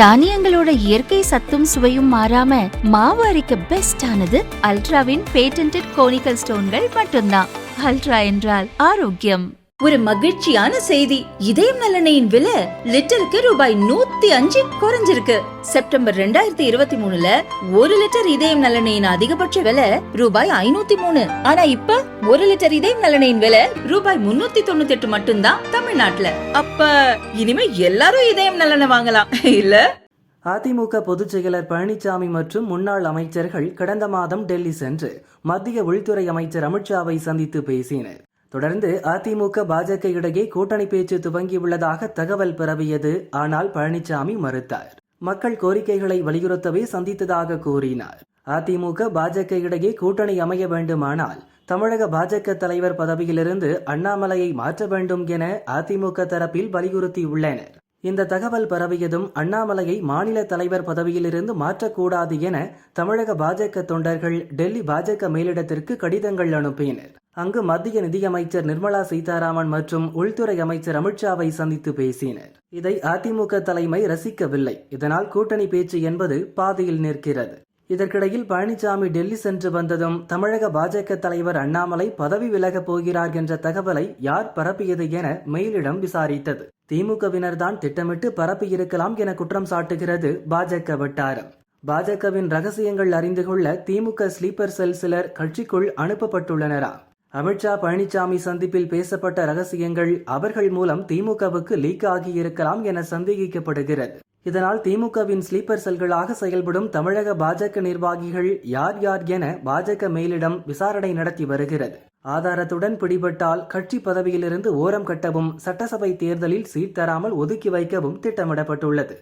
தானியங்களோட இயற்கை சத்தும் சுவையும் மாறாம மாவு அரைக்க பெஸ்டானது அல்ட்ராவின் பேட்டன்ட் கோனிக்கல் ஸ்டோன்கள் மட்டும்தான். அல்ட்ரா என்றால் ஆரோக்கியம். ஒரு மகிழ்ச்சியான செய்தி. இதயம் நல்லெண்ணெயின் விலை லிட்டருக்கு ரூபாய் நூத்தி அஞ்சு குறைஞ்சிருக்கு. செப்டம்பர் ரெண்டாயிரத்தி இருபத்தி மூணுல ஒரு லிட்டர் இதயம் நலனையின் அதிகபட்ச விலை ரூபாய் ஐநூத்தி மூணு. ஆனா இப்ப ஒரு லிட்டர் இதயம் நலனையின் விலை ரூபாய் முன்னூத்தி தொண்ணூத்தி எட்டு மட்டும்தான் தமிழ்நாட்டுல. அப்ப இனிமே எல்லாரும் இதயம் நலனை வாங்கலாம். இல்ல? அதிமுக பொதுச் செயலர் பழனிசாமி மற்றும் முன்னாள் அமைச்சர்கள் கடந்த மாதம் டெல்லி சென்று மத்திய உள்துறை அமைச்சர் அமித்ஷாவை சந்தித்து பேசினர். தொடர்ந்து அதிமுக பாஜக இடையே கூட்டணி பேச்சு துவங்கியுள்ளதாக தகவல் பரவியது. ஆனால் பழனிசாமி மறுத்தார். மக்கள் கோரிக்கைகளை வலியுறுத்தவே சந்தித்ததாக கூறினார். அதிமுக பாஜக இடையே கூட்டணி அமைய வேண்டுமானால் தமிழக பாஜக தலைவர் பதவியிலிருந்து அண்ணாமலையை மாற்ற வேண்டும் என அதிமுக தரப்பில் வலியுறுத்தியுள்ளனர். இந்த தகவல் பரவியதும் அண்ணாமலையை மாநில தலைவர் பதவியிலிருந்து மாற்றக்கூடாது என தமிழக பாஜக தொண்டர்கள் டெல்லி பாஜக மேலிடத்திற்கு கடிதங்கள் அனுப்பினர். அங்கு மத்திய நிதியமைச்சர் நிர்மலா சீதாராமன் மற்றும் உள்துறை அமைச்சர் அமித்ஷாவை சந்தித்து பேசினர். இதை அதிமுக தலைமை ரசிக்கவில்லை. இதனால் கூட்டணி பேச்சு என்பது பாதியில் நிற்கிறது. இதற்கிடையில் பழனிசாமி டெல்லி சென்று வந்ததும் தமிழக பாஜக தலைவர் அண்ணாமலை பதவி விலகப் போகிறார் என்ற தகவலை யார் பரப்பியது என மெயிலிடம் விசாரித்தது. திமுகவினர்தான் திட்டமிட்டு பரப்பியிருக்கலாம் என குற்றம் சாட்டுகிறது பாஜக வட்டாரம். பாஜகவின் ரகசியங்கள் அறிந்து கொள்ள திமுக ஸ்லீப்பர் செல் சிலர் கட்சிக்குள் அனுப்பப்பட்டுள்ளனரா? அமித்ஷா பழனிசாமி சந்திப்பில் பேசப்பட்ட ரகசியங்கள் அவர்கள் மூலம் திமுகவுக்கு லீக் ஆகியிருக்கலாம் என சந்தேகிக்கப்படுகிறது. இதனால் திமுகவின் ஸ்லீப்பர் செல்களாக செயல்படும் தமிழக பாஜக நிர்வாகிகள் யார் யார் என பாஜக மேலிடம் விசாரணை நடத்தி வருகிறது. ஆதாரத்துடன் பிடிபட்டால் கட்சி பதவியிலிருந்து ஓரம் கட்டவும் சட்டசபை தேர்தலில் சீட் தராமல் ஒதுக்கி வைக்கவும் திட்டமிடப்பட்டுள்ளது.